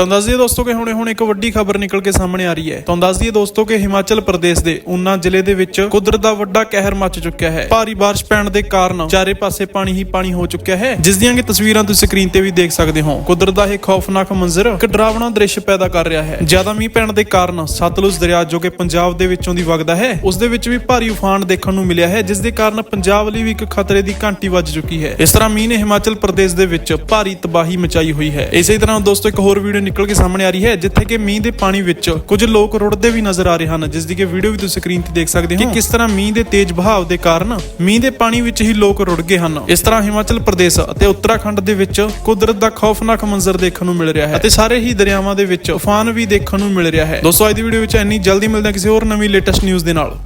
ਤੁਹਾਨੂੰ ਦੱਸ ਦਈਏ ਦੋਸਤੋ ਕਿ ਹੁਣੇ ਹੁਣ ਇੱਕ ਵੱਡੀ ਖਬਰ ਨਿਕਲ ਕੇ ਸਾਹਮਣੇ ਆ ਰਹੀ ਹੈ। ਤੁਹਾਨੂੰ ਦੱਸ ਦਈਏ ਦੋਸਤੋ ਕਿ ਹਿਮਾਚਲ ਪ੍ਰਦੇਸ਼ ਦੇ ਉਨਾ ਜ਼ਿਲ੍ਹੇ ਦੇ ਵਿੱਚ ਕੁਦਰਤ ਦਾ ਵੱਡਾ ਕਹਿਰ ਮੱਚ ਚੁੱਕਿਆ ਹੈ। ਭਾਰੀ ਬਾਰਿਸ਼ ਪੈਣ ਦੇ ਕਾਰਨ ਚਾਰੇ ਪਾਸੇ ਪਾਣੀ ਹੀ ਪਾਣੀ ਹੋ ਚੁੱਕਿਆ ਹੈ। ਜਿਸ ਦੀਆਂ ਕਿ ਤਸਵੀਰਾਂ ਤੁਸੀਂ ਸਕਰੀਨ ਤੇ ਵੀ ਦੇਖ ਸਕਦੇ ਹੋ। ਕੁਦਰਤ ਦਾ ਇਹ ਖੌਫਨਾਕ ਮੰਜ਼ਰ ਇੱਕ ਡਰਾਵਣਾ ਦ੍ਰਿਸ਼ ਪੈਦਾ ਕਰ ਰਿਹਾ ਹੈ। ਜ਼ਿਆਦਾ ਮੀਂਹ ਪੈਣ ਦੇ ਕਾਰਨ ਸਤਲੁਜ ਦਰਿਆ ਜੋ ਕਿ ਪੰਜਾਬ ਦੇ ਵਿੱਚੋਂ ਦੀ ਵਗਦਾ ਹੈ, ਉਸ ਦੇ ਵਿੱਚ ਵੀ ਭਾਰੀ ਉਫਾਨ ਦੇਖਣ ਨੂੰ ਮਿਲਿਆ ਹੈ, ਜਿਸ ਦੇ ਕਾਰਨ ਪੰਜਾਬ ਲਈ ਵੀ ਇੱਕ ਖਤਰੇ ਦੀ ਘੰਟੀ ਵੱਜ ਚੁੱਕੀ ਹੈ। ਇਸ ਤਰ੍ਹਾਂ ਮੀਂਹ ਨੇ ਹਿਮਾਚਲ ਪ੍ਰਦੇਸ਼ ਦੇ ਵਿੱਚ ਭਾਰੀ ਤਬਾਹੀ ਮਚਾਈ ਹੋਈ ਹੈ। ਇਸੇ ਤਰ੍ਹਾਂ ਦੋਸਤੋ ਇੱਕ ਹੋਰ ਵੀਡੀਓ ਨਿਕਲ ਕੇ ਸਾਹਮਣੇ ਆ ਰਹੀ ਹੈ, ਜਿੱਥੇ ਕਿ ਮੀਂਹ ਦੇ ਪਾਣੀ ਵਿੱਚ ਕੁਝ ਲੋਕ ਰੁੜਦੇ ਵੀ ਨਜ਼ਰ ਆ ਰਹੇ ਹਨ, ਜਿਸ ਦੀ ਕਿ ਵੀਡੀਓ ਵੀ ਤੁਸੀਂ ਸਕਰੀਨ ਤੇ ਦੇਖ ਸਕਦੇ ਹੋ ਕਿ ਕਿਸ ਤਰ੍ਹਾਂ ਮੀਂਹ ਦੇ ਤੇਜ਼ ਬਹਾਵ ਦੇ ਕਾਰਨ ਮੀਂਹ ਦੇ ਪਾਣੀ ਵਿੱਚ ਹੀ ਲੋਕ ਰੁੜ ਗਏ ਹਨ। ਇਸ ਤਰ੍ਹਾਂ ਹਿਮਾਚਲ ਪ੍ਰਦੇਸ਼ ਅਤੇ ਉੱਤਰਾਖੰਡ ਦੇ ਵਿੱਚ ਕੁਦਰਤ ਦਾ ਖੌਫਨਾਕ ਮੰਜ਼ਰ ਦੇਖਣ ਨੂੰ ਮਿਲ ਰਿਹਾ ਹੈ ਅਤੇ ਸਾਰੇ ਹੀ ਦਰਿਆਵਾਂ ਦੇ ਵਿੱਚ ਤੂਫਾਨ ਵੀ ਦੇਖਣ ਨੂੰ ਮਿਲ ਰਿਹਾ ਹੈ। ਦੋਸਤੋ, ਅੱਜ ਦੀ ਵੀਡੀਓ ਵਿੱਚ ਇੰਨੀ ਜਲਦੀ ਮਿਲਦੇ ਹਾਂ ਕਿਸੇ ਹੋਰ ਨਵੀਂ ਲੇਟੈਸਟ ਨਿਊਜ਼ ਦੇ ਨਾਲ।